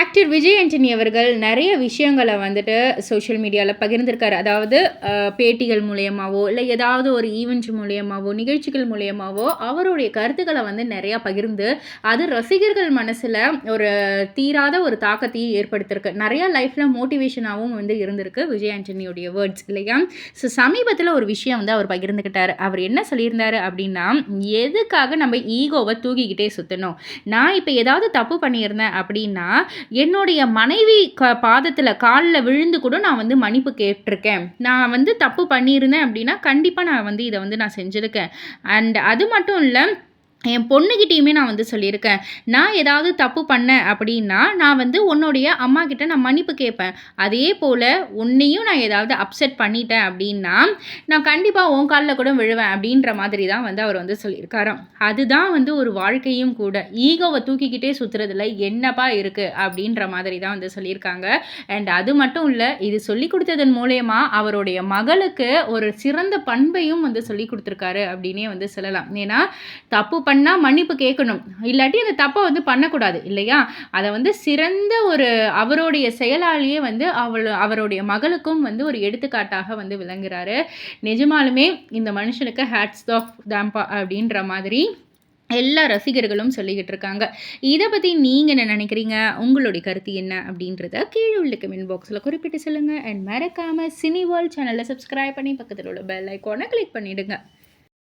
Actor Vijay Antony அவர்கள் நிறைய விஷயங்களை வந்துட்டு சோஷியல் மீடியாவில் பகிர்ந்திருக்காரு. அதாவது பேட்டிகள் மூலியமாவோ இல்லை ஏதாவது ஒரு ஈவெண்ட்ஸ் மூலியமாவோ நிகழ்ச்சிகள் மூலியமாகவோ அவருடைய கருத்துக்களை வந்து நிறையா பகிர்ந்து அது ரசிகர்கள் மனசில் ஒரு தீராத ஒரு தாக்கத்தையும் ஏற்படுத்தியிருக்கு நிறையா லைஃப்பில் மோட்டிவேஷனாகவும் வந்து இருந்திருக்கு விஜய் ஆண்டனியோடைய வேர்ட்ஸ் இல்லையா? ஸோ சமீபத்தில் ஒரு விஷயம் வந்து அவர் பகிர்ந்துக்கிட்டார் அவர் என்ன சொல்லியிருந்தார் அப்படின்னா எதுக்காக நம்ம ஈகோவை தூக்கிக்கிட்டே சுற்றணும் நான் இப்போ ஏதாவது தப்பு பண்ணியிருந்தேன் அப்படின்னா என்னுடைய மனைவி க பாதத்தில் காலில் விழுந்து கூட நான் வந்து மன்னிப்பு கேட்டிருக்கேன். நான் வந்து தப்பு பண்ணியிருந்தேன் அப்படின்னா கண்டிப்பாக நான் வந்து இதை வந்து நான் செஞ்சுருக்கேன். அண்ட் அது மட்டும் இல்லை என் பொண்ணுக்கிட்டேயுமே நான் வந்து சொல்லியிருக்கேன் நான் ஏதாவது தப்பு பண்ணேன் அப்படின்னா நான் வந்து உன்னுடைய அம்மா கிட்ட நான் மன்னிப்பு கேட்பேன் அதே போல் உன்னையும் நான் ஏதாவது அப்செட் பண்ணிட்டேன் அப்படின்னா நான் கண்டிப்பாக உன் காலில் கூட விழுவேன் அப்படின்ற மாதிரி தான் வந்து அவர் வந்து சொல்லியிருக்காராம். அதுதான் வந்து ஒரு வாழ்க்கையும் கூட. ஈகோவை தூக்கிக்கிட்டே சுற்றுறதுல என்னப்பா இருக்குது அப்படின்ற மாதிரி தான் வந்து சொல்லியிருக்காங்க. அண்ட் அது மட்டும் இல்லை இது சொல்லி கொடுத்ததன் மூலயமா அவருடைய மகளுக்கு ஒரு சிறந்த பண்பையும் வந்து சொல்லி கொடுத்துருக்காரு அப்படின்னே வந்து சொல்லலாம். ஏன்னா தப்பு பண்ணால் மன்னிப்பு கேட்கணும். இல்லாட்டி அந்த தப்பை வந்து பண்ணக்கூடாது இல்லையா? அதை வந்து சிறந்த ஒரு அவருடைய செயலாலேயே வந்து அவள் அவருடைய மகளுக்கும் வந்து ஒரு எடுத்துக்காட்டாக வந்து விளங்குறாரு. நிஜமாலுமே இந்த மனுஷனுக்கு ஹேட்ஸ் ஆஃப் தாம்பா அப்படின்ற மாதிரி எல்லா ரசிகர்களும் சொல்லிக்கிட்டு இருக்காங்க. இதை பற்றி நீங்கள் என்ன நினைக்கிறீங்க? உங்களுடைய கருத்து என்ன அப்படின்றத கீழே உள்ள கமெண்ட் பாக்ஸில் குறிப்பிட்டு சொல்லுங்கள் அண்ட் மறக்காமல் சினி வேர்ல்ட் சேனலை சப்ஸ்கிரைப் பண்ணி பக்கத்தில் உள்ள பெல் ஐக்கானை கிளிக் பண்ணிவிடுங்க